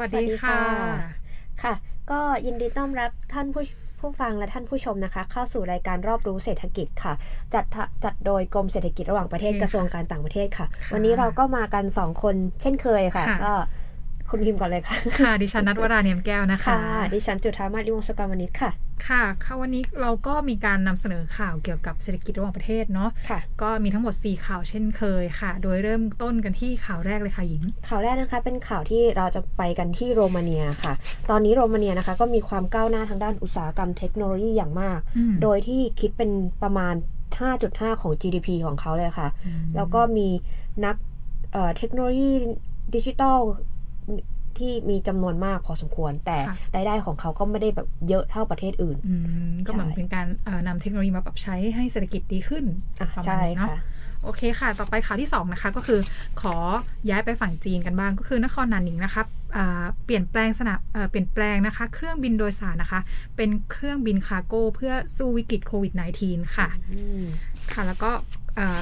วัสสวัดีสดีค่ะค่ะ ค่ะ ก็ยินดีต้อนรับท่านผู้ผู้ฟังและท่านผู้ชมนะคะ เข้าสู่รายการรอบรู้เศรษฐกิจค่ะ จัดทะจัดโดยกรมเศรษฐกิจระหว่างประเทศโอเคกระทรวงการต่างประเทศค่ะค่ะ วันนี้เราก็มากันสองคนเช่นเคยค่ะค่ะ ก็คุณพิมพ์ก่อนเลยค่ะ ค่ะ ดิฉันนัทวราเนียมแก้วนะคะ ค่ะ ดิฉันจุธามาริวงศกรวณิชค่ะ ค่ะค่ะวันนี้เราก็มีการนำเสนอข่าวเกี่ยวกับเศรษฐกิจระหว่างประเทศเนาะค่ะก็มีทั้งหมด 4 ข่าวเช่นเคยค่ะ โดยเริ่มต้นกันที่ข่าวแรกเลยค่ะหญิง ข่าวแรกนะคะเป็นข่าวที่เราจะไปกันที่โรมาเนียค่ะ ตอนนี้โรมาเนียนะคะก็มีความก้าวหน้าทางด้านอุตสาหกรรมเทคโนโลยีอย่างมากอืมโดยที่คิดเป็นประมาณ 5.5 ของ GDP ของเขาเลยค่ะ แล้วก็มีนักเอ่อเทคโนโลยีดิจิทัล ที่มีจำนวนมากพอสมควร แต่ค่ะรายได้ของเขาก็ไม่ได้แบบเยอะเท่าประเทศอื่นอืมก็เหมือนใช่เป็นการเอ่อนำเทคโนโลยีมาปรับใช้ให้เศรษฐกิจดีขึ้นอะประมาณใช่นี้เนาะค่ะโอเคค่ะ ต่อไปข่าวที่ 2 นะคะ ก็คือขอย้ายไปฝั่งจีนกันบ้าง ก็คือนครนันหนิงนะคะอ่าเปลี่ยนแปลงสนามเอ่อเปลี่ยนแปลงนะคะ เครื่องบินโดยสารนะคะ เป็นเครื่องบินคาร์โก้เพื่อสู้วิกฤตโควิด -19 ค่ะอืมค่ะ แล้วก็เอ่อ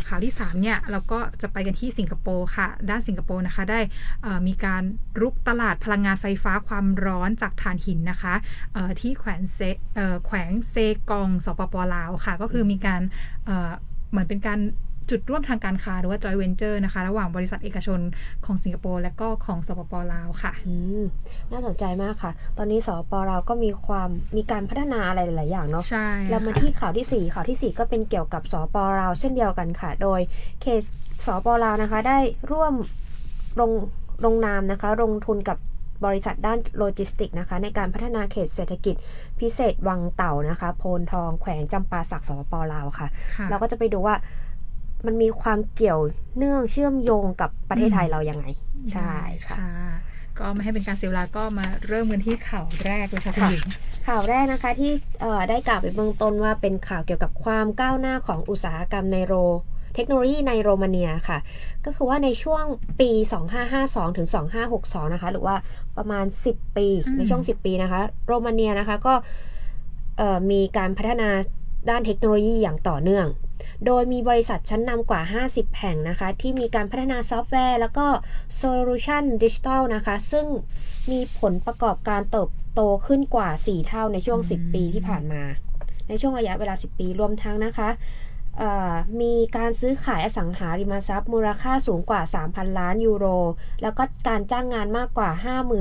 ข่าวที่3เนี่ยเราก็จะไปกันที่สิงคโปร์ค่ะ ด้านสิงคโปร์นะคะได้มีการรุกตลาดพลังงานไฟฟ้าความร้อนจากถ่านหินนะคะที่แขวนเซแขวงเซกองสปปลาวค่ะ ก็คือมีการเหมือนเป็นการ จุดร่วมทางการค้าหรือว่า joint venture นะคะ ระหว่างบริษัทเอกชนของสิงคโปร์และก็ของสปปลาวค่ะอืมน่าสนใจมากค่ะ ตอนนี้สปเราก็มีความมีการพัฒนาอะไรหลาย ๆ อย่างเนาะใช่เรามาค่ะที่ข่าวทีสี่4 ข่าวทีสี่ 4 ก็เป็นเกี่ยวกับสปลาวเช่นเดียวกันค่ะ โดยเคสสปลาวนะคะได้ร่วมลงลงนามนะคะ ลงทุนกับบริษัทด้านโลจิสติกส์นะคะ ในการพัฒนาเขตเศรษฐกิจพิเศษวังเต่านะคะ โพนทองแขวงจำปาสักสปลาวค่ะค่ะ เราก็จะไปดูว่า มันมีความเกี่ยวเนื่องเชื่อมโยงกับประเทศไทยเรายังไง ใช่ค่ะ ก็ไม่ให้เป็นการเสียเวลาก็มาเริ่มกันที่ข่าวแรกเลยค่ะคุณค่ะหญิงข่าวแรกนะคะที่เอ่อได้กล่าวไปเบื้องต้นว่าเป็นข่าวเกี่ยวกับความก้าวหน้าของอุตสาหกรรมในโรเทคโนโลยีในโรมาเนียค่ะ ก็คือว่าในช่วงปี 2552 ถึง 2562 นะคะ หรือว่าประมาณ 10 ปีอืมในช่วง 10 ปีนะคะ โรมาเนียนะคะก็เอ่อมีการพัฒนาด้านเทคโนโลยีอย่างต่อเนื่อง โดยมีบริษัทชั้นนำกว่า 50 แห่งนะคะ ที่มีการพัฒนาซอฟต์แวร์ แล้วก็โซลูชันดิจิทัลนะคะ ซึ่งมีผลประกอบการเติบโตขึ้นกว่า 4 เท่าในช่วงอืม10 ปีที่ผ่านมา ในช่วงระยะเวลา 10 ปีรวมทั้งนะคะเอ่อมีการซื้อขายอสังหาริมทรัพย์ มูลค่าสูงกว่า 3,000 ล้านยูโร แล้วก็การจ้างงานมากกว่า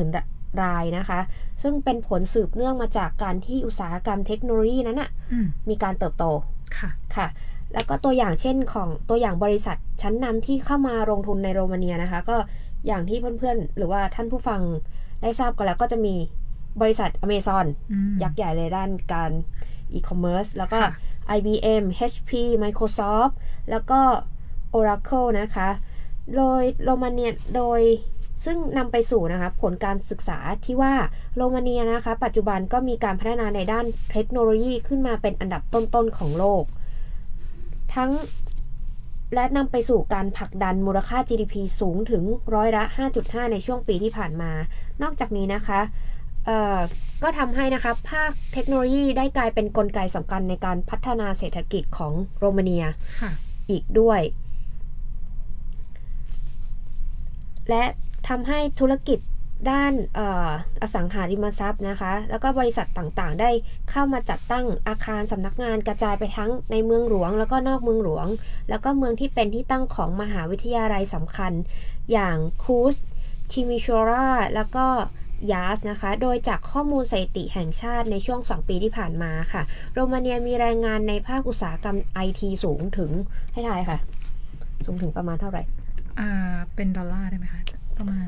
50,000 รายนะคะ ซึ่งเป็นผลสืบเนื่องมาจากการที่อุตสาหกรรมเทคโนโลยีนั้นนะอืมมีการเติบโต ค่ะ ค่ะ แล้วก็ตัวอย่างเช่นของตัวอย่างบริษัทชั้นนำที่เข้ามาลงทุนในโรมาเนียนะคะ ก็อย่างที่เพื่อนๆ หรือว่าท่านผู้ฟังได้ทราบกันแล้วก็จะมีบริษัท Amazon อืมยักษ์ใหญ่เลยด้านการอีคอมเมิร์ซแล้วก็ค่ะ IBM HP Microsoft แล้วก็ Oracle นะคะ โดยโรมาเนียโดยซึ่งนำไปสู่นะคะผลการศึกษาที่ว่าโรมาเนียนะคะ ปัจจุบันก็มีการพัฒนาในด้านเทคโนโลยีขึ้นมาเป็นอันดับต้นๆของโลก ทั้งและนำไปสู่การผลักดันมูลค่า GDP สูงถึงร้อยละ 5.5 ในช่วงปีที่ผ่านมา นอกจากนี้นะคะเอ่อก็ทำให้นะคะภาคเทคโนโลยีได้กลายเป็นนกลไกสำคัญในการพัฒนาเศรษฐกิจของโรมาเนียค่ะอีกด้วย และทำให้ธุรกิจ ด้านอสังหาริมทรัพย์นะคะ แล้วก็บริษัทต่างๆ ได้เข้ามาจัดตั้งอาคารสำนักงานกระจายไปทั้งในเมืองหลวง แล้วก็นอกเมืองหลวง แล้วก็เมืองที่เป็นที่ตั้งของมหาวิทยาลัยสำคัญ อย่างคูสทิมิช r ราแล้วก็ยาสนะคะ โดยจากข้อมูลสถิติแห่งชาติในช่วง 2 ปีที่ผ่านมาค่ะ โรมาเนียมีแรงงานในภาคอุตสาหกรรมไอทีสูงถึงให้ทายค่ะ สูงถึงประมาณเท่าไหร่ อ่า เป็นดอลลาร์ได้ไหมคะ ประมาณ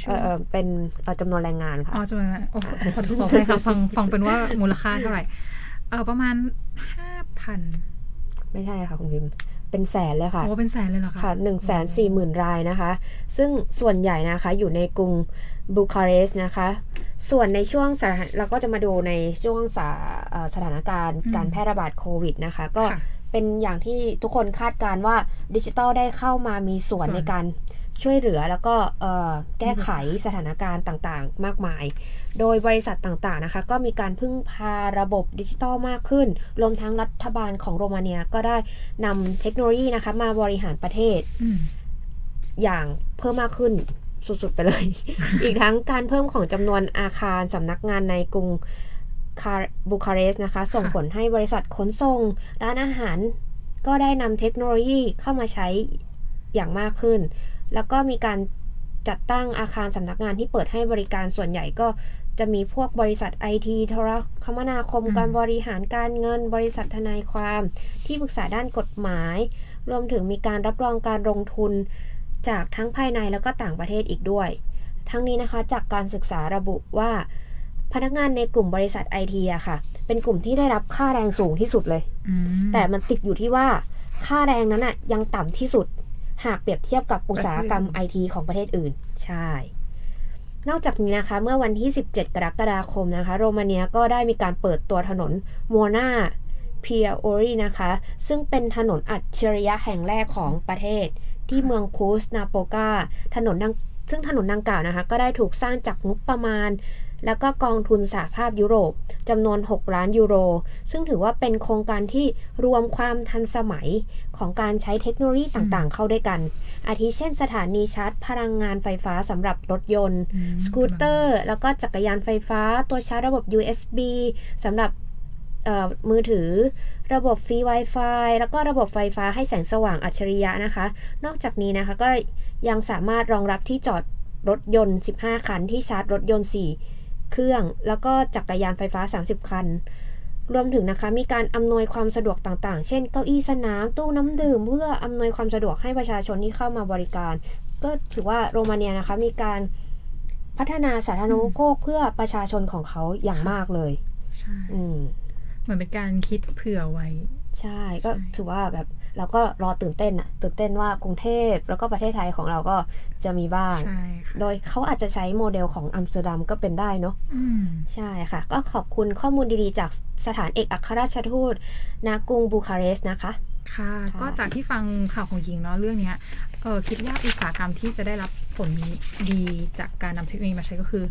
ช่เอวงอเออเป็นเอ่อจำนวนแรงงานค่ะอ๋อจำนวนนะโอ้ขอขอขออภัยค่ะฟังฟังเป็นว่ามูลค่าเท่าไหร่เออประมาณห้าพันไม่ใช่ค่ะคุณพิมพ์เป็นแสนเลยค่ะโอ้เป็นแสนเลยเหรอคะค่ะ1นึ่งแสนสี่หมื่นรายนะคะ ซึ่งส่วนใหญ่นะคะอยู่ในกรุงบูคาเรสต์นะคะ ส่วนในช่วงสถานเราก็จะมาดูในช่วงสาเอ่อสถานการณ์การแพร่ระบาดโควิดนะคะ ก็ค่ะเป็นอย่างที่ทุกคนคาดการณ์ว่าดิจิทัลได้เข้ามามีส่วนส่วนในการ ช่วยเหลือแล้วก็เอ่อแก้ไขสถานการณ์ต่างๆ มากมาย โดยบริษัทต่างๆนะคะ ก็มีการพึ่งพาระบบดิจิทัลมากขึ้น รวมทั้งรัฐบาลของโรมาเนียก็ได้นำเทคโนโลยีนะคะ มาบริหารประเทศอืมอย่างเพิ่มมากขึ้นสุด ๆ ไปเลย อีกทั้งการเพิ่มของจำนวนอาคารสำนักงานในกรุงคาบูคาเรสต์นะคะ ส่งผลให้บริษัทขนส่ง ร้านอาหาร ก็ได้นำเทคโนโลยีเข้ามาใช้อย่างมากขึ้น แล้วก็มีการจัดตั้งอาคารสำนักงานที่เปิดให้บริการส่วนใหญ่ก็จะมีพวกบริษัทไอทีโทรคมนาคมการบริหารการเงิน บริษัททนายความ ที่ปรึกษาด้านกฎหมาย รวมถึงมีการรับรองการลงทุนจากทั้งภายในแล้วก็ต่างประเทศอีกด้วย ทั้งนี้นะคะจากการศึกษาระบุว่า พนักงานในกลุ่มบริษัทไอทีอะค่ะ เป็นกลุ่มที่ได้รับค่าแรงสูงที่สุดเลย แต่มันติดอยู่ที่ว่าค่าแรงนั้นอะยังต่ำที่สุด หากเปรียบเทียบกับอุตสาหกรรมไอทีของประเทศอื่น ใช่ นอกจากนี้นะคะ เมื่อวันที่ 17 กรกฎาคมนะคะ โรมาเนียก็ได้มีการเปิดตัวถนนมัวนาเพียโอรีนะคะ ซึ่งเป็นถนนอัจฉริยะแห่งแรกของประเทศ ที่เมืองคูสนาโปกาถนนดังซึ่งถนนดังกล่าวนะคะ ก็ได้ถูกสร้างจากงบประมาณ แล้วก็กองทุนสหภาพยุโรปจำนวน 6 ล้านยูโร ซึ่งถือว่าเป็นโครงการที่รวมความทันสมัยของการใช้เทคโนโลยีต่างๆ เข้าด้วยกัน อาทิเช่นสถานีชาร์จพลังงานไฟฟ้าสำหรับรถยนต์ สกูตเตอร์ แล้วก็จักรยานไฟฟ้า ตัวชาร์จระบบ USB สำหรับมือถือ ระบบฟรี Wi-Fi แล้วก็ระบบไฟฟ้าให้แสงสว่างอัจฉริยะนะคะ นอกจากนี้นะคะก็ยังสามารถรองรับที่จอดรถยนต์ 15 คันที่ชาร์จรถยนต์ 4 เครื่อง แล้วก็จักรยานไฟฟ้า 30 คัน รวมถึงนะคะมีการอำนวยความสะดวกต่างๆ เช่น เก้าอี้สนาม ตู้น้ำดื่ม เพื่ออำนวยความสะดวกให้ประชาชนที่เข้ามาบริการ ก็ถือว่าโรมาเนียนะคะมีการพัฒนาสาธารณูปโภคเพื่อประชาชนของเขาอย่างมากเลยใช่อืมเหมือนเป็นการคิดเผื่อไว้ ใช่ก็ใช่ถือว่าแบบ เราก็รอตื่นเต้นอะตื่นเต้นว่ากรุงเทพแล้วก็ประเทศไทยของเราก็จะมีบ้างใช่ค่ะโดยเขาอาจจะใช้โมเดลของอัมสเตอร์ดัมก็เป็นได้เนาะอืมใช่ค่ะ ก็ขอบคุณข้อมูลดีๆ จากสถานเอกอัครราชทูตณกรุงบูคาเรสต์นะคะ ค่ะค่ะ ก็จากที่ฟังข่าวของหญิงเนาะเรื่องเนี้ยเออคิดว่าอุตสาหกรรมที่จะได้รับผลดีจากการนำเทคโนโลยีมาใช้ก็คือ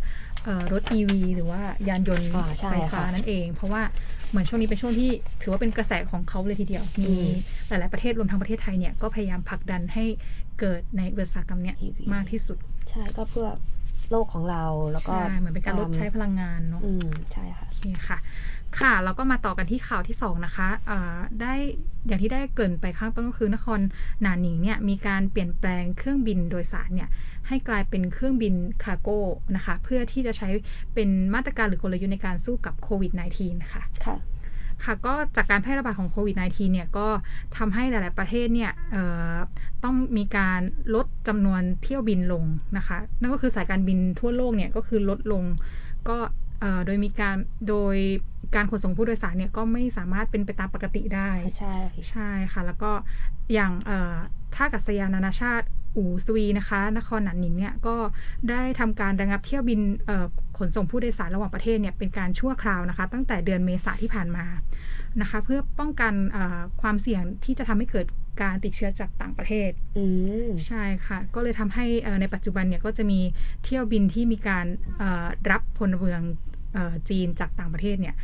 เออรถ EV หรือว่ายานยนต์อ่าใช่ไฟฟ้าค่ะนั่นเอง เพราะว่าเหมือนช่วงนี้เป็นช่วงที่ถือว่าเป็นกระแสของเขาเลยทีเดียว มีอืมหลาย ๆ ประเทศรวมทั้งประเทศไทยเนี่ยก็พยายามผลักดันให้เกิดในอุตสาหกรรมเนี้ย EV มากที่สุดใช่ก็เพื่อโลกของเราแล้วก็ใช่เหมือนเป็นการลดใช้พลังงานเนาะ อืมใช่ค่ะ โอเคค่ะ ค่ะแล้วก็มาต่อกันที่ข่าวที่ 2 นะคะอ่าได้อย่างที่ได้เกริ่นไปข้างต้นก็คือนครหนาหนิงเนี่ยมีการเปลี่ยนแปลงเครื่องบินโดยสารเนี่ยให้กลายเป็นเครื่องบินคาร์โก้นะคะ เพื่อที่จะใช้เป็นมาตรการหรือกลยุทธ์ในการสู้กับโควิด -19 ค่ะค่ะค่ะก็จากการแพร่ระบาดของโควิด -19 เนี่ยก็ทำให้หลาย ๆ ประเทศเนี่ยเอ่อต้องมีการลดจำนวนเที่ยวบินลงนะคะ นั่นก็คือสายการบินทั่วโลกเนี่ยก็คือลดลงก็เอ่อโดยมีการโดย การขนส่งผู้โดยสารเนี่ยก็ไม่สามารถเป็นไปตามปกติได้ใช่ใช่ค่ะ แล้วก็อย่างเอ่อท่าอากาศยานนานาชาติอูสวีนะคะ นครหนานหนิงเนี่ยก็ได้ทำการระงับเที่ยวบินเอ่อขนส่งผู้โดยสารระหว่างประเทศเนี่ยเป็นการชั่วคราวนะคะ ตั้งแต่เดือนเมษาที่ผ่านมานะคะ เพื่อป้องกันเอ่อความเสี่ยงที่จะทำให้เกิดการติดเชื้อจากต่างประเทศอืมใช่ค่ะ ก็เลยทำให้เอ่อในปัจจุบันเนี่ยก็จะมีเที่ยวบินที่มีการเอ่อรับพลเมืองเอ่อ จีนจากต่างประเทศเนี่ย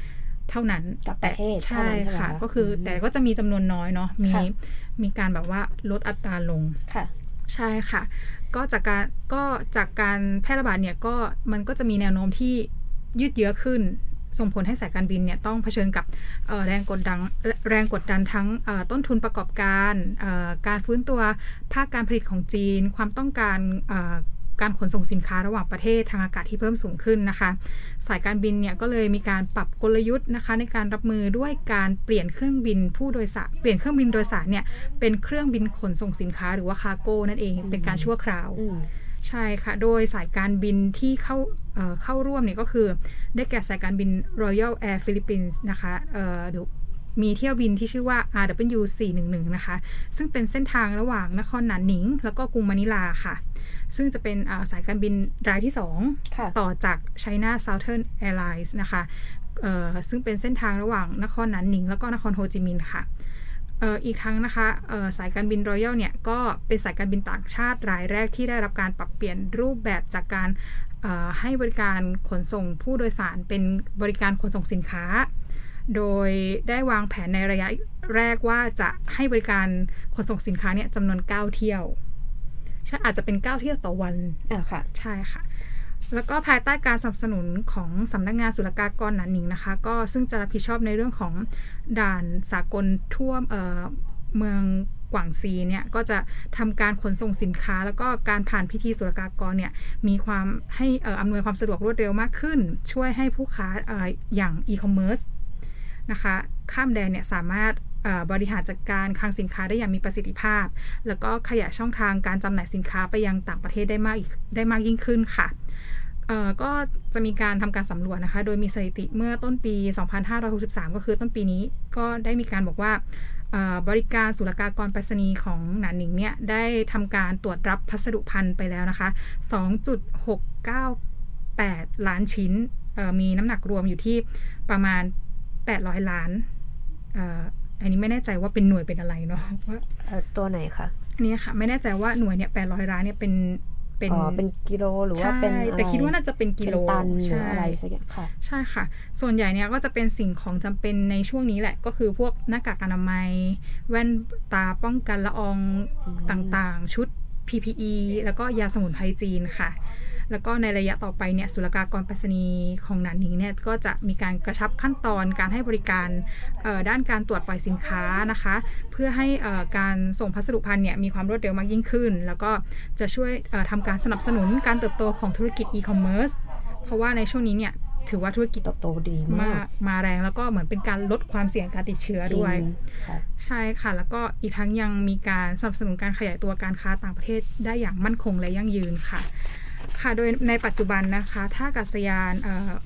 เท่านั้นกับประเทศใช่เท่านั้นใช่ไหมค่ะคะก็คืออมแต่ก็จะมีจำนวนน้อยเนาะมีค่ะมีการแบบว่าลดอัตราลงค่ะ ใช่ค่ะ ก็จากการก็จากการแพร่ระบาดเนี่ยก็มันก็จะมีแนวโน้มที่ยืดเยื้อขึ้น ส่งผลให้สายการบินเนี่ยต้องเผชิญกับเอ่อแรงกดดันแรงกดดันทั้งเอ่อต้นทุนประกอบการเอ่อการฟื้นตัวภาคการผลิตของจีน ความต้องการเอ่อ การขนส่งสินค้าระหว่างประเทศทางอากาศที่เพิ่มสูงขึ้นนะคะ สายการบินเนี่ยก็เลยมีการปรับกลยุทธ์นะคะในการรับมือด้วยการเปลี่ยนเครื่องบินผู้โดยสารเปลี่ยนเครื่องบินโดยสารเนี่ยเป็นเครื่องบินขนส่งสินค้าหรือว่าคาร์โก้นั่นเองเป็นการชั่วคราวอืมใช่ค่ะ โดยสายการบินที่เข้าเอ่อเข้าร่วมเนี่ยก็คือ ได้แก่สายการบิน Royal Air Philippines นะคะเอ่อเดี๋ยว มีเที่ยวบินที่ชื่อว่า RW 411นะคะ ซึ่งเป็นเส้นทางระหว่างนครหนานหนิง แล้วก็กรุงมะนิลาค่ะ ซึ่งจะเป็นอ่าสายการบินรายที่2ค่ะต่อจาก China Southern Airlines นะคะเอ่อซึ่งเป็นเส้นทางระหว่างนครหนานหนิง แล้วก็นครโฮจิมินห์ค่ะเอ่ออีกทั้งนะคะเอ่อสายการบินรอยัลเนี่ยก็เป็นสายการบินต่างชาติรายแรกที่ได้รับการปรับเปลี่ยนรูปแบบจากการเอ่อให้บริการขนส่งผู้โดยสารเป็นบริการขนส่งสินค้า โดยได้วางแผนในระยะแรกว่าจะให้บริการขนส่งสินค้าเนี่ยจำนวน 9 เที่ยวใช่อาจจะเป็น 9 เที่ยวต่อวันอ่าค่ะ ใช่ค่ะ แล้วก็ภายใต้การสนับสนุนของสำนักงานศุลกากรหนานหนิงนะคะ ก็ซึ่งจะรับผิดชอบในเรื่องของด่านสากลทั่วเอ่อเมืองกวางซีเนี่ยก็จะทำการขนส่งสินค้า แล้วก็การผ่านพิธีศุลกากรเนี่ยมีความให้เอ่ออำนวยความสะดวกรวดเร็วมากขึ้น ช่วยให้ผู้ค้าเอ่ออย่างอีคอมเมิร์ซ นะคะ ข้ามแดนเนี่ยสามารถบริหารจัดการคลังสินค้าได้อย่างมีประสิทธิภาพ แล้วก็ขยายช่องทางการจำหน่ายสินค้าไปยังต่างประเทศได้มากอีกได้มากยิ่งขึ้นค่ะก็จะมีการทำการสำรวจนะคะ โดยมีสถิติเมื่อต้นปี 2563 ก็คือต้นปีนี้ก็ได้มีการบอกว่าบริการศุลกากรไปรษณีย์ของหนานหนิงเนี่ยได้ทำการตรวจรับพัสดุพันธุ์ไปแล้วนะคะ 2.698 ล้านชิ้นมีน้ำหนักรวมอยู่ที่ประมาณ 800 ล้านเอ่ออันนี้ไม่แน่ใจว่าเป็นหน่วยเป็นอะไรเนาะว่าเอ่อตัวไหนคะอันนี้ค่ะ ไม่แน่ใจว่าหน่วยเนี่ย800ล้านเนี่ยเป็นเป็นอ๋อเป็นกิโลหรือว่าใช่เป็นอะไรแต่คิดว่าน่าจะเป็นกิโลเป็นตันหรือใช่อะไรสักอย่างค่ะ ใช่ค่ะ ส่วนใหญ่เนี่ยก็จะเป็นสิ่งของจำเป็นในช่วงนี้แหละ ก็คือพวกหน้ากากอนามัย แว่นตาป้องกันละอองอืมต่างๆ ชุด PPE แล้วก็ยาสมุนไพรจีนค่ะ แล้วก็ในระยะต่อไปเนี่ยศุลกากรไปรษณีย์ของหนานหนิงเนี่ยก็จะมีการกระชับขั้นตอนการให้บริการเอ่อด้านการตรวจปล่อยสินค้านะคะ เพื่อให้เอ่อการส่งพัสดุพันธุ์เนี่ยมีความรวดเร็วมากยิ่งขึ้น แล้วก็จะช่วยเอ่อทำการสนับสนุนการเติบโตของธุรกิจอีคอมเมิร์ซเพราะว่าในช่วงนี้เนี่ยถือว่าธุรกิจเติบโตดีมามากมาแรงแล้วก็เหมือนเป็นการลดความเสี่ยงการติดเชื้อด้วยจริงค่ะใช่ค่ะ แล้วก็อีกทั้งยังมีการสนับสนุนการขยายตัวการค้าต่างประเทศได้อย่างมั่นคงและยั่งยืนค่ะ ค่ะโดยในปัจจุบันนะคะท่าอากาศยาน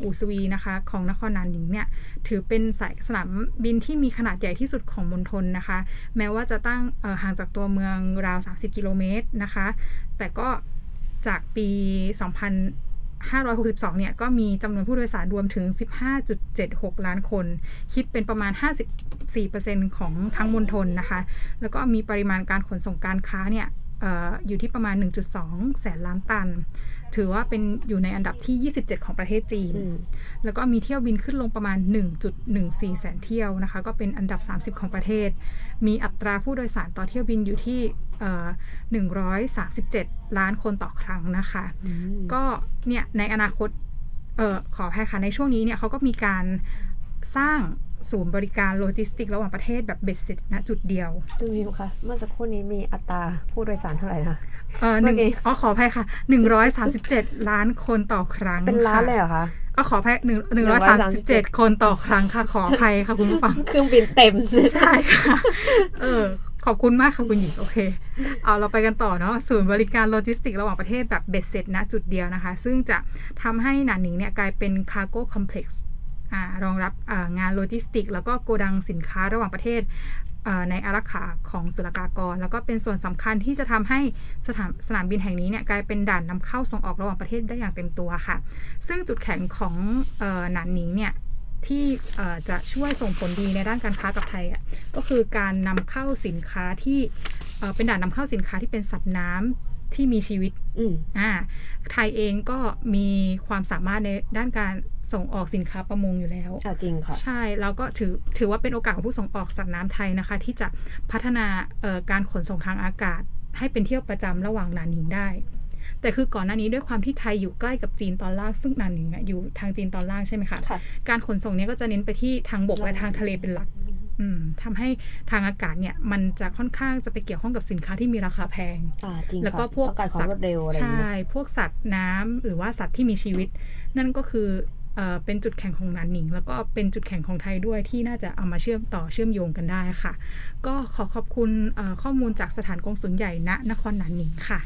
อูสวีนะคะของนครนานหนิงเนี่ยถือเป็นสายสนามบินที่มีขนาดใหญ่ที่สุดของมณฑลนะคะ แม้ว่าจะตั้งห่างจากตัวเมืองราว 30 กิโลเมตรนะคะ แต่ก็จากปี2562 เนี่ย ก็มีจำนวนผู้โดยสารรวมถึง 15.76 ล้านคน คิดเป็นประมาณ 54%ของทั้งมณฑลนะคะ แล้วก็มีปริมาณการขนส่งการค้าเนี่ย อออยู่ที่ประมาณ 1.2 แสนล้านตัน ถือว่าเป็นอยู่ในอันดับที่ 27 ของประเทศจีนอืมแล้วแล้วก็มีเที่ยวบินขึ้นลงประมาณ 1.14 แสนเที่ยวนะคะ ก็เป็นอันดับ 30 ของประเทศ มีอัตราผู้โดยสารต่อเที่ยวบินอยู่ที่เอ่อ137 ล้านคนต่อครั้งนะคะอืมก็เนี่ยในอนาคตเอ่อขออภัยค่ะในช่วงนี้เนี่ยเขาก็มีการสร้าง ศูนย์บริการโลจิสติก ระหว่างประเทศแบบเบ็ดเสร็จณจุดเดียวคุณพิมพ์คะเมื่อสักครู่นี้มีอัตราผู้โดยสารเท่าไหร่นะเออหนึ่งเมื่อกี้อ๋อขออภัยค่ะหนึ่งร้อยสามสิบเจ็ดล้านคนต่อครั้งเป็นล้านค่ะเลยเหรอคะอ๋อขออภัยหนึ่งหนึ่งร้อยสามสิบเจ็ดคนต่อครั้งค่ะ ขออภัยค่ะคุณผู้ฟังเครื่องบินเต็มใช่ค่ะ เออขอบคุณมากค่ะคุณหญิงโอเคเอาเราไปกันต่อเนาะศูนย์บริการโลจิสติก ระหว่างประเทศแบบเบ็ดเสร็จณจุดเดียวนะคะ ซึ่งจะทำให้หนานหนิงเนี่ยกลายเป็นคาร์โก้คอมเพล็กซ์ รองรับงานโลจิสติก แล้วก็โกดังสินค้าระหว่างประเทศในอารักขาของศุลกากร แล้วก็เป็นส่วนสำคัญที่จะทำให้สถานสนามบินแห่งนี้เนี่ยกลายเป็นด่านนำเข้าส่งออกระหว่างประเทศได้อย่างเต็มตัวค่ะ ซึ่งจุดแข็งของหนานหนิงเนี่ยที่จะช่วยส่งผลดีในด้านการค้ากับไทยอะก็คือการนำเข้าสินค้าที่เอ่อเป็นด่านนำเข้าสินค้าที่เป็นสัตว์น้ำ ที่มีชีวิตอืมอ่าไทยเองก็มีความสามารถในด้านการส่งออกสินค้าประมงอยู่แล้วค่ะจริงค่ะ ใช่ แล้วก็ถือถือว่าเป็นโอกาสของผู้ส่งออกสัตว์น้ำไทยนะคะ ที่จะพัฒนาเอ่อการขนส่งทางอากาศ ให้เป็นเที่ยวประจำระหว่างหนานหนิงได้ แต่คือก่อนหน้านี้ด้วยความที่ไทยอยู่ใกล้กับจีนตอนล่างซึ่งหนานหนิงอะอยู่ทางจีนตอนล่างใช่ไหมคะค่ะการขนส่งเนี้ยก็จะเน้นไปที่ทางบกและทางทะเลเป็นหลักอืม ทำให้ทางอากาศเนี่ยมันจะค่อนข้างจะไปเกี่ยวข้องกับสินค้าที่มีราคาแพงอ่าจริงแล้วก็ค่ะพวกต้องการความสัตรว์วดเร็วอะไรอย่างใช่เงี้ยพวกสัตว์น้ำหรือว่าสัตว์ที่มีชีวิต นั่นก็คือเอ่อเป็นจุดแข็งของหนานหนิง แล้วก็เป็นจุดแข็งของไทยด้วยที่น่าจะเอามาเชื่อมต่อเชื่อมโยงกันได้ค่ะ ก็ขอขอบคุณเอ่อข้อมูลจากสถานกงสุลใหญ่ณนครหนานหนิงค่ะ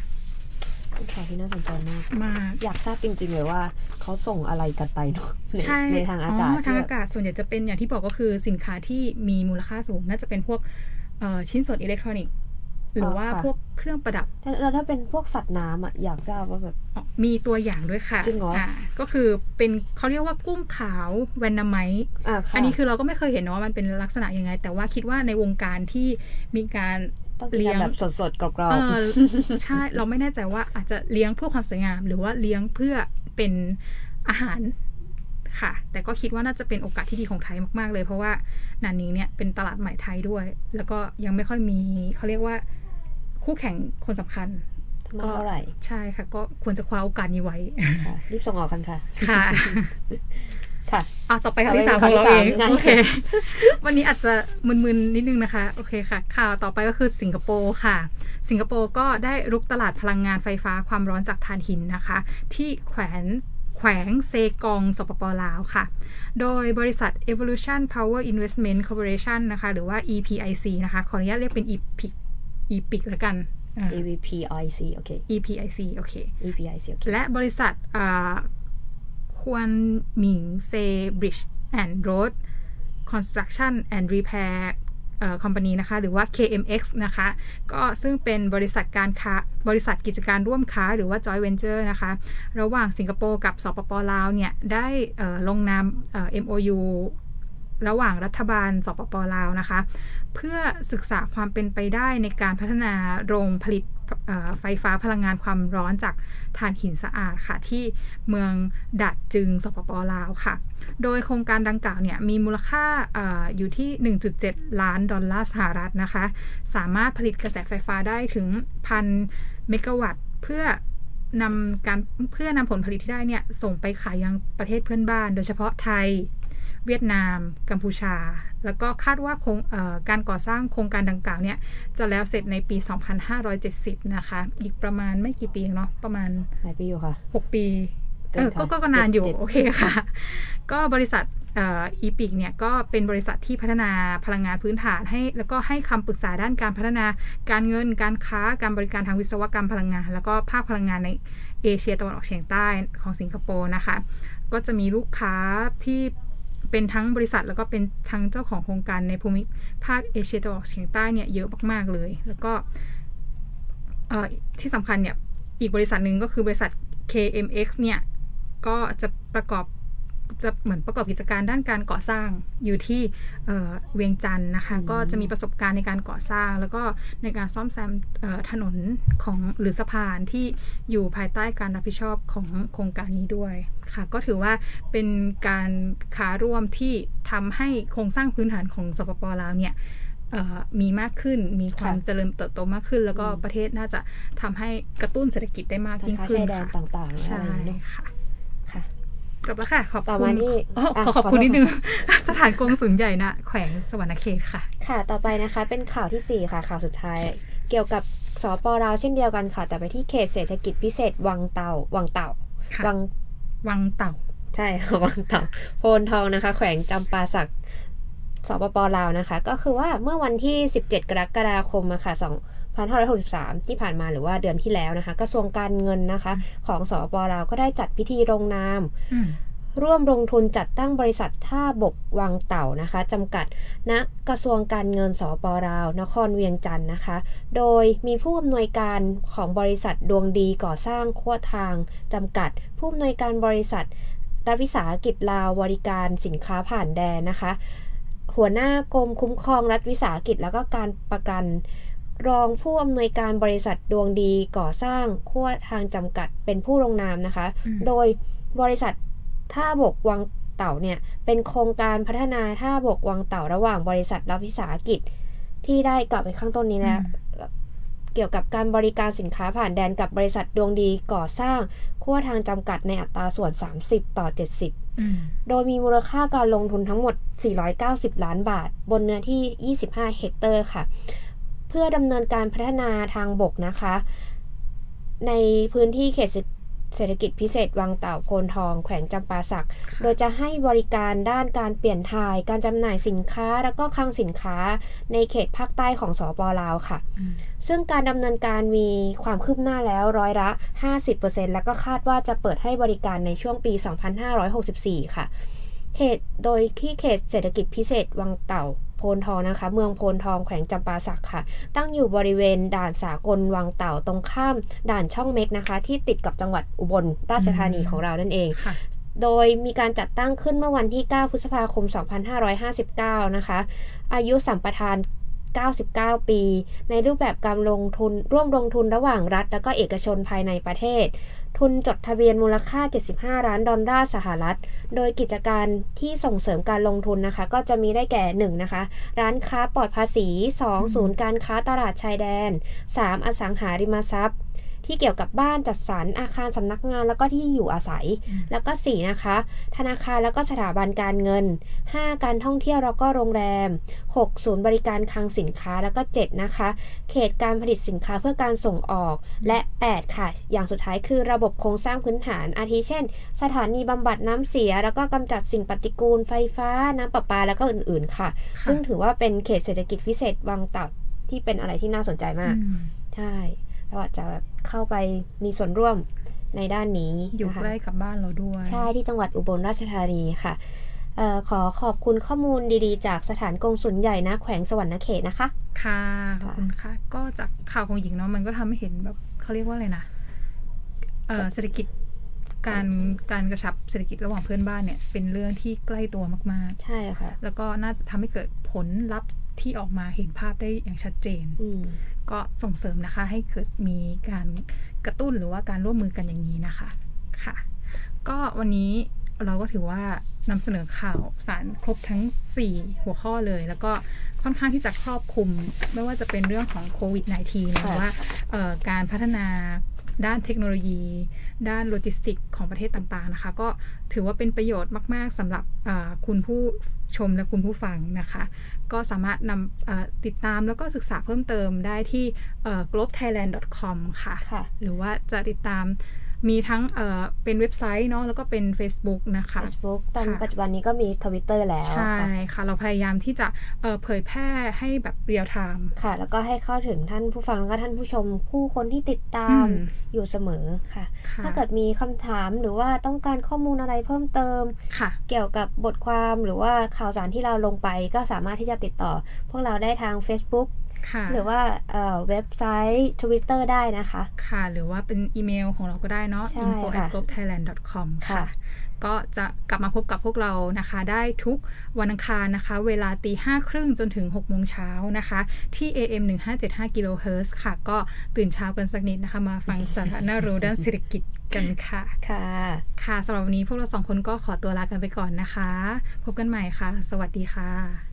เป็นข่าวที่น่าสนใจมาก มาก อยากทราบจริง ๆ เลยว่าเขาส่งอะไรกันไปเนอะในใช่ในทางอากาศทางอากาศส่วนใหญ่จะเป็นอย่างที่บอกก็คือสินค้าที่มีมูลค่าสูง น่าจะเป็นพวกเอ่อชิ้นส่วนอิเล็กทรอนิกส์หรือว่าพวกเครื่องประดับ แล้วแล้วถ้าเป็นพวกสัตว์น้ำอะอยากทราบว่าแบบอ๋อมีตัวอย่างด้วยค่ะจริงเหรออ่าก็คือเป็นเขาเรียกว่ากุ้งขาวแวนนาไมต์อ่าค่ะอันนี้คือเราก็ไม่เคยเห็นเนาะว่ามันเป็นลักษณะยังไง แต่ว่าคิดว่าในวงการที่มีการ ต้องกินเลี้กัยนงแบบสดๆกรอบเออใช่เราไม่แน่ใจว่าอาจจะเลี้ยงเพื่อความสวยงาม หรือว่าเลี้ยงเพื่อเป็นอาหารค่ะ แต่ก็คิดว่าน่าจะเป็นโอกาสที่ดีของไทยมากๆเลย เพราะว่านันนี้เนี่ยเป็นตลาดใหม่ไทยด้วย แล้วก็ยังไม่ค่อยมีเขาเรียกว่าคู่แข่งคนสำคัญๆมากเท่าไหร่ใช่ค่ะ ก็ควรจะคว้าโอกาสนี้ไว้ค่ะรีบส่งออกกันค่ะ ค่ะ ค่ะอะต่อไปข่าวต่อไปที่สามของเราข่าวเอที่งสามโอเค วันนี้อาจจะมึนๆนิดนึงนะคะ โอเคค่ะ ข่าวต่อไปก็คือสิงคโปร์ค่ะ สิงคโปร์ก็ได้รุกตลาดพลังงานไฟฟ้าความร้อนจากถ่านหินนะคะ ที่แขวนแขวงเซกองสปปลาวค่ะ โดยบริษัท Evolution Power Investment Corporation นะคะ หรือว่า EPIC นะคะ ขออนุญาตเรียกเป็น EPIC EPIC แล้วกันอ่า EVPIC โอเค EPIC โอเค EPIC โอเค และบริษัท ควนหมิงเซบริดจ์แอนด์โรดคอนสตรักชั่นแอนด์รีแพร์คอมพานีนะคะ หรือว่า KMX นะคะ ก็ซึ่งเป็นบริษัทการค้าบริษัทกิจการร่วมค้า หรือว่า joint venture นะคะ ระหว่างสิงคโปร์กับสปปลาวเนี่ย ได้เอ่อลงนามเอ่อ MOU ระหว่างรัฐบาลสปปลาวนะคะ เพื่อศึกษาความเป็นไปได้ในการพัฒนาโรงผลิตไฟฟ้าพลังงานความร้อนจากถ่านหินสะอาดค่ะ ที่เมืองดัดจึงสปปลาวค่ะ โดยโครงการดังกล่าวเนี่ยมีมูลค่าอออยู่ที่ 1.7 ล้านดอลลาร์สหรัฐนะคะ สามารถผลิตกระแสไฟฟ้าได้ถึงพันเมกะวัตต์เพื่อนำการเพื่อนำผลผลิตที่ได้เนี่ยส่งไปขายยังประเทศเพื่อนบ้าน โดยเฉพาะไทย เวียดนาม กัมพูชา แล้วก็คาดว่าโครงเอ่อการก่อสร้างโครงการดังกล่าวเนี่ยจะแล้วเสร็จในปี 2570 นะคะ อีกประมาณไม่กี่ปีเองเนาะประมาณหลายปีอยู่ค่ะ 6 ปีเกิเอนอค่ะก็ก็ก็นานอยู่เจ็ดโอเคค่ะ ก็บริษัทเอีพิกเนี่ยก็เป็นบริษัทที่พัฒนาพลังงานพื้นฐานให้ แล้วก็ให้คำปรึกษาด้านการพัฒนาการเงินการค้าการบริการทางวิศวกรรมพลังงาน แล้วก็ภาคพลังงานในเอเชียตะวันออกเฉียงใต้ของสิงคโปร์นะคะ ก็จะมีลูกค้าที่ เป็นทั้งบริษัทแล้วก็เป็นทั้งเจ้าของโครงการในภูมิภาคเอเชียตะวันออกเฉียงใต้เนี่ยเยอะมากๆเลย แล้วก็ที่สำคัญเนี่ยอีกบริษัทหนึ่งก็คือบริษัท KMX เนี่ยก็จะประกอบ จะเหมือนประกอบกิจการด้านการก่อสร้างอยู่ที่เอ่อเวียงจันทร์นะคะ ก็จะมีประสบการณ์ในการก่อสร้าง แล้วก็ในการซ่อมแซมเอ่อถนนของหรือสะพานที่อยู่ภายใต้การรับผิดชอบของโครงการนี้ด้วยค่ะ ก็ถือว่าเป็นการค้าร่วมที่ทำให้โครงสร้างพื้นฐานของสปปลาวเนี่ยเอ่อมีมากขึ้น มีความค่ะเจริญเติบโตมากขึ้น แล้วก็อืมประเทศน่าจะทำให้กระตุ้นเศรษฐกิจได้มากการยิ่งค้าขึ้นชายแดนค่ะต่างๆใช่อะไรอย่างเงี้ยเนอะค่ะค่ะ จบแล้วค่ะ ขอบต่อคุมาณที่อ๋อขออะขอบขอคุณโทษนิดนึง สถานกงสุลใหญ่นะแขวงสวรรณเขตค่ะ ค่ะ ต่อไปนะคะเป็นข่าวที่สี่ค่ะ ข่าวสุดท้าย เกี่ยวกับสปลาวเช่นเดียวกันค่ะ แต่ไปที่เขตเศรษฐกิจพิเศษวังเต่า วังเต่า ค่ะ วัง วังเต่า ใช่ค่ะ วังเต่าโพนทองนะคะ แขวงจำปาสักสปปลาวนะคะ ก็คือว่าเมื่อวันที่ 17 กรกฎาคมอะค่ะ 2563 ที่ผ่านมาหรือว่าเดือนที่แล้วนะคะ กระทรวงการเงินนะคะ ของสปปลาวก็ได้จัดพิธีลงนามอืมร่วมลงทุนจัดตั้งบริษัทท่าบกวังเต่านะคะจำกัดณกระทรวงการเงินสปลาว นครเวียงจันทร์นะคะ โดยมีผู้อำนวยการของบริษัทดวงดีก่อสร้างขั้วทางจำกัด ผู้อำนวยการบริษัทรัฐวิสาหกิจลาวบริการสินค้าผ่านแดนนะคะ หัวหน้ากรมคุ้มครองรัฐวิสาหกิจแล้วก็การประกัน รองผู้อำนวยการบริษัทดวงดีก่อสร้างขั้วทางจำกัดเป็นผู้ลงนามนะคะอืมโดยบริษัทท่าบกวังเต่าเนี่ย เป็นโครงการพัฒนาท่าบกวังเต่าระหว่างบริษัทรัฐวิสาหกิจ ที่ได้กลับไปข้างต้นนี้แล้วเกี่ยวกับการบริการสินค้าผ่านแดนกับบริษัทดวงดีก่อสร้างขั้วทางจำกัดในอัตราส่วน 30 ต่อ 70อืมโดยมีมูลค่าการลงทุนทั้งหมด 490 ล้านบาท บนเนื้อที่ 25 เฮกเตอร์ค่ะ เพื่อดำเนินการพัฒนาทางบกนะคะ ในพื้นที่เขตเศรษเศรษฐกิจพิเศษวังเต่าโพนทอง แขวงจำปาสัก โดยจะให้บริการด้านการเปลี่ยนถ่าย การจำหน่ายสินค้า แล้วก็คลังสินค้าในเขตภาคใต้ของสปลาวค่ะอืมซึ่งการดำเนินการมีความคืบหน้าแล้วร้อยละ 50%แล้วก็คาดว่าจะเปิดให้บริการในช่วงปี 2564 ค่ะ เขตโดยที่เขตเศรษฐกิจพิเศษวังเต่า โพนทองนะคะ เมืองโพนทองแขวงจำปาสักค่ะ ตั้งอยู่บริเวณด่านสากลวังเต่าตรงข้ามด่านช่องเม็กนะคะ ที่ติดกับจังหวัดอุบลราชธานีอืมของเรานั่นเองค่ะโดยมีการจัดตั้งขึ้นเมื่อวันที่ 9 พฤษภาคม 2559 นะคะ อายุสัมปทาน 99 ปี ในรูปแบบการลงทุนร่วมลงทุนระหว่างรัฐ และก็เอกชนภายในประเทศ ทุนจดทะเบียนมูลค่า 75 ล้านดอลลาร์สหรัฐ โดยกิจการที่ส่งเสริมการลงทุนนะคะ ก็จะมีได้แก่ 1 นะคะ ร้านค้าปลอดภาษี 2 ศูนย์การค้าตลาดชายแดน 3 อสังหาริมทรัพย์ ที่เกี่ยวกับบ้านจัดสรรอาคารสำนักงานแล้วก็ที่อยู่อาศัยอืมแล้วก็ 4 นะคะ ธนาคารแล้วก็สถาบันการเงิน 5 การท่องเที่ยวแล้วก็โรงแรม 6 ศูนย์บริการคลังสินค้าแล้วก็ 7 นะคะ เขตการผลิตสินค้าเพื่อการส่งออกและ 8 ค่ะ อย่างสุดท้ายคือระบบโครงสร้างพื้นฐาน อาทิเช่น สถานีบำบัดน้ำเสีย แล้วก็กำจัดสิ่งปฏิกูลไฟฟ้าน้ำประปาแล้วก็อื่นๆค่ะค่ะซึ่งถือว่าเป็นเขตเศรษฐกิจพิเศษวังเต่าที่เป็นอะไรที่น่าสนใจมากอืมใช่ เราอาจจะแบบเข้าไปมีส่วนร่วมในด้านนี้อยู่นะคะใกล้กับบ้านเราด้วย ใช่ที่จังหวัดอุบลราชธานีค่ะเออขอขอบคุณข้อมูลดีๆ จากสถานกงสุลใหญ่นะแขวงสวรรณเขตนะคะ ค่ะขอบคุณค่ะ ก็จากข่าวของหญิงเนาะมันก็ทำให้เห็นแบบเขาเรียกว่าอะไรนะเอ่อเศรษฐกิจการการกระชับเศรษฐกิจระหว่างเพื่อนบ้านเนี่ยเป็นเรื่องที่ใกล้ตัวมากใช่ค่ะๆแล้วก็น่าจะทำให้เกิดผลลัพธ์ที่ออกมาเห็นภาพได้อย่างชัดเจนอืม ก็ส่งเสริมนะคะให้เกิดมีการกระตุ้นหรือว่าการร่วมมือกันอย่างนี้นะคะค่ะ ก็วันนี้เราก็ถือว่านำเสนอข่าวสารครบทั้ง 4 หัวข้อเลย แล้วก็ค่อนข้างที่จะครอบคลุม ไม่ว่าจะเป็นเรื่องของโควิด -19 หรือว่าการพัฒนา ด้านเทคโนโลยี ด้านโลจิสติกของประเทศต่างๆนะคะ ก็ถือว่าเป็นประโยชน์มาก ๆสำหรับเอ่อคุณผู้ชมและคุณผู้ฟังนะคะ ก็สามารถนำเอ่อติดตามแล้วก็ศึกษาเพิ่มเติมได้ที่เอ่อ globethailand.com ค่ะค่ะหรือว่าจะติดตาม มีทั้งเอ่อเป็นเว็บไซต์เนาะแล้วก็เป็น Facebook นะคะ Facebook ตอนค่ะ ปัจจุบันนี้ก็มีทวิตเตอร์แล้วใช่ค่ะ ค่ะ เราพยายามที่จะเอ่อเผยแพร่ให้แบบเรียลไทม์ ค่ะ แล้วก็ให้เข้าถึงท่านผู้ฟังแล้วก็ท่านผู้ชมผู้คนที่ติดตามอืม อยู่เสมอค่ะ ค่ะถ้าเกิดมีคำถามหรือว่าต้องการข้อมูลอะไรเพิ่มเติม ค่ะ เกี่ยวกับบทความหรือว่าข่าวสารที่เราลงไปก็สามารถที่จะติดต่อ พวกเราได้ทาง Facebook ค่ะ หรือว่าเอ่อเว็บไซต์ Twitter ได้นะคะ ค่ะ หรือว่าเป็นอีเมลของเราก็ได้เนาะใช่ info ค่ะ at globethailand.com ค่ะค่ะ ก็จะกลับมาพบกับพวกเรานะคะ ได้ทุกวันอังคารนะคะ เวลาตีห้าครึ่งจนถึง6โมงเช้านะคะ ที่ AM 1575กิโลเฮิรตซ์ค่ะ ก็ตื่นเช้ากันสักนิดนะคะ มาฟังสาระน่ารู้ด้านเศรษฐกิจกันค่ะ ค่ะ ค่ะสำหรับวันนี้พวกเราสองคนก็ขอตัวลากันไปก่อนนะคะ พบกันใหม่ค่ะ สวัสดีค่ะ